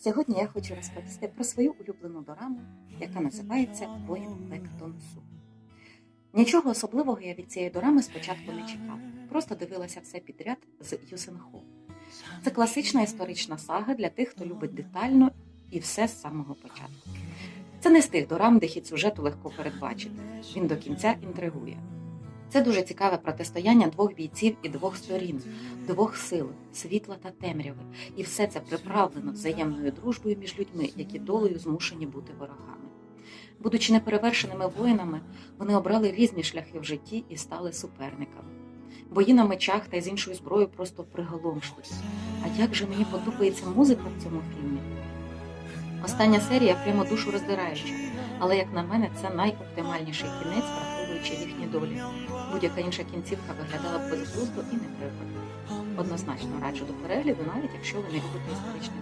Сьогодні я хочу розповісти про свою улюблену дораму, яка називається Воїн Бектонсу. Нічого особливого я від цієї дорами спочатку не чекала, просто дивилася все підряд з Юсенхо. Це класична історична сага для тих, хто любить детально і все з самого початку. Це не з тих дорам, де хід сюжету легко передбачити. Він до кінця інтригує. Це дуже цікаве протистояння двох бійців і двох сторін, двох сил, світла та темряви, і все це приправлено взаємною дружбою між людьми, які долею змушені бути ворогами. Будучи неперевершеними воїнами, вони обрали різні шляхи в житті і стали суперниками. Бої на мечах та з іншою зброєю просто приголомшливі. А як же мені подобається музика в цьому фільмі? Остання серія прямо душу роздираюча, але як на мене, це найоптимальніший кінець, враховуючи їхні долі. Будь-яка інша кінцівка виглядала б безглуздо і неприродно. Однозначно раджу до перегляду, навіть якщо ви не любите історичні